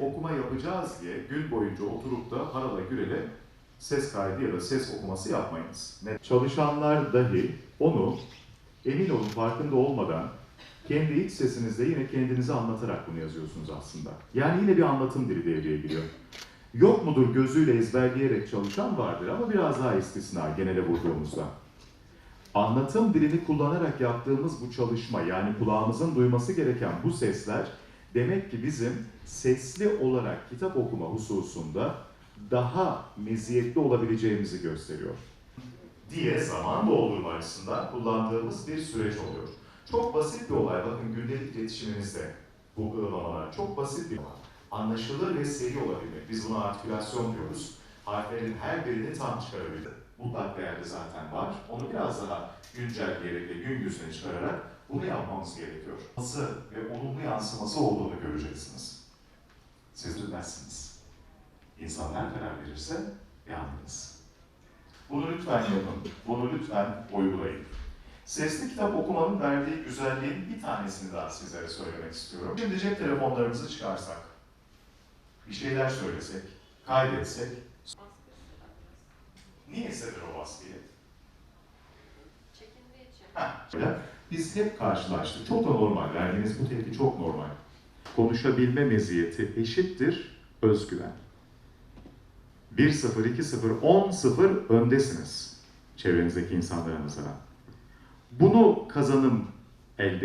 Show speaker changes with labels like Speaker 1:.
Speaker 1: okuma yapacağız diye gün boyunca oturup da harala gürele ses kaydı ya da ses okuması yapmayınız. Ne- Çalışanlar dahi onu emin olun farkında olmadan kendi iç sesinizde yine kendinize anlatarak bunu yazıyorsunuz aslında. Yani yine bir anlatım dili devreye giriyor. Yok mudur gözüyle ezberleyerek çalışan vardır ama biraz daha istisna genele vurduğumuzda. Anlatım dilini kullanarak yaptığımız bu çalışma yani kulağımızın duyması gereken bu sesler demek ki bizim sesli olarak kitap okuma hususunda daha meziyetli olabileceğimizi gösteriyor. Diye zaman doldurma açısından kullandığımız bir süreç oluyor. Çok basit bir olay. Bakın gündelik iletişimimizde bu ığlamalar çok basit bir olay. Anlaşılır ve seri olabilmek. Biz buna artikülasyon diyoruz. Harflerin her birini tam çıkarabilmek. Mutlak değerde zaten var. Onu biraz daha güncelleyerek ve gün yüzüne çıkararak bunu yapmamız gerekiyor. Nasıl ve olumlu yansıması olduğunu göreceksiniz. Siz bilmezsiniz. İnsanlar karar verirse yandınız. Bunu lütfen yapın. Bunu lütfen uygulayın. Sesli kitap okumanın verdiği güzelliğin bir tanesini daha sizlere söylemek istiyorum. Şimdi cep telefonlarımızı çıkarsak, bir şeyler söylesek, kaydetsek, niye sefer o baskıyı?
Speaker 2: Çekindiği için.
Speaker 1: Heh. Biz hep karşılaştık. Çok da normal. Verdiğiniz bu tepki çok normal. Konuşabilme meziyeti eşittir özgüven. 1-0, 2-0, 10-0 öndesiniz çevrenizdeki insanlara nazaran. Bunu kazanım elde